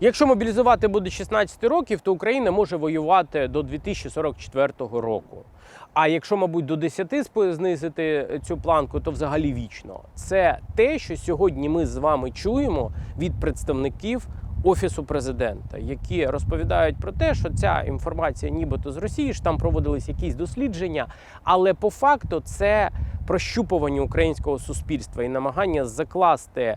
Якщо мобілізувати буде 16 років, то Україна може воювати до 2044 року. А якщо, мабуть, до 10 спо- знизити цю планку, то взагалі вічно. Це те, що сьогодні ми з вами чуємо від представників офісу президента, які розповідають про те, що ця інформація, нібито з Росії, ж там проводились якісь дослідження, але по факту це прощупування українського суспільства і намагання закласти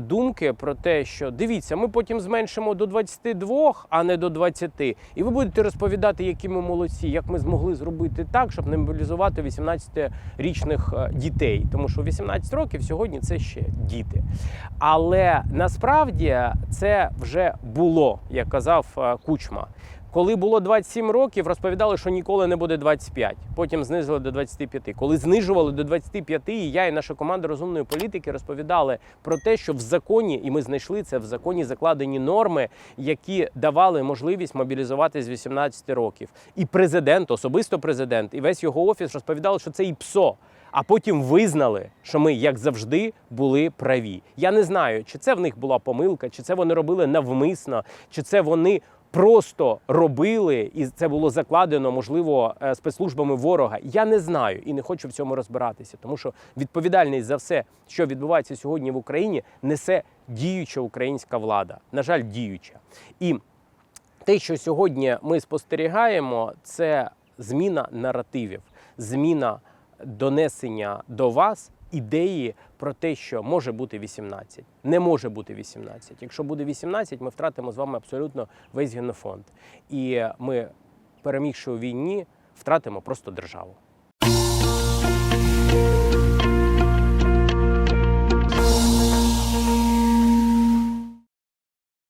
думки про те, що дивіться, ми потім зменшимо до 22, а не до 20. І ви будете розповідати, які ми молодці, як ми змогли зробити так, щоб не мобілізувати 18-річних е, дітей. Тому що 18 років сьогодні це ще діти. Але насправді це вже було, як казав е, Кучма. Коли було 27 років, розповідали, що ніколи не буде 25. Потім знизили до 25. Коли знижували до 25, і я і наша команда розумної політики розповідали про те, що в законі, і ми знайшли це в законі закладені норми, які давали можливість мобілізувати з 18 років. І президент, особисто президент, і весь його офіс розповідали, що це і ПСО. А потім визнали, що ми, як завжди, були праві. Я не знаю, чи це в них була помилка, чи це вони робили навмисно, чи це вони просто робили, і це було закладено, можливо, е, спецслужбами ворога. Я не знаю і не хочу в цьому розбиратися, тому що відповідальність за все, що відбувається сьогодні в Україні, несе діюча українська влада. На жаль, діюча. І те, що сьогодні ми спостерігаємо, це зміна наративів, зміна донесення до вас ідеї про те, що може бути 18. Не може бути 18. Якщо буде 18, ми втратимо з вами абсолютно весь генофонд. І ми, перемігши у війні, втратимо просто державу.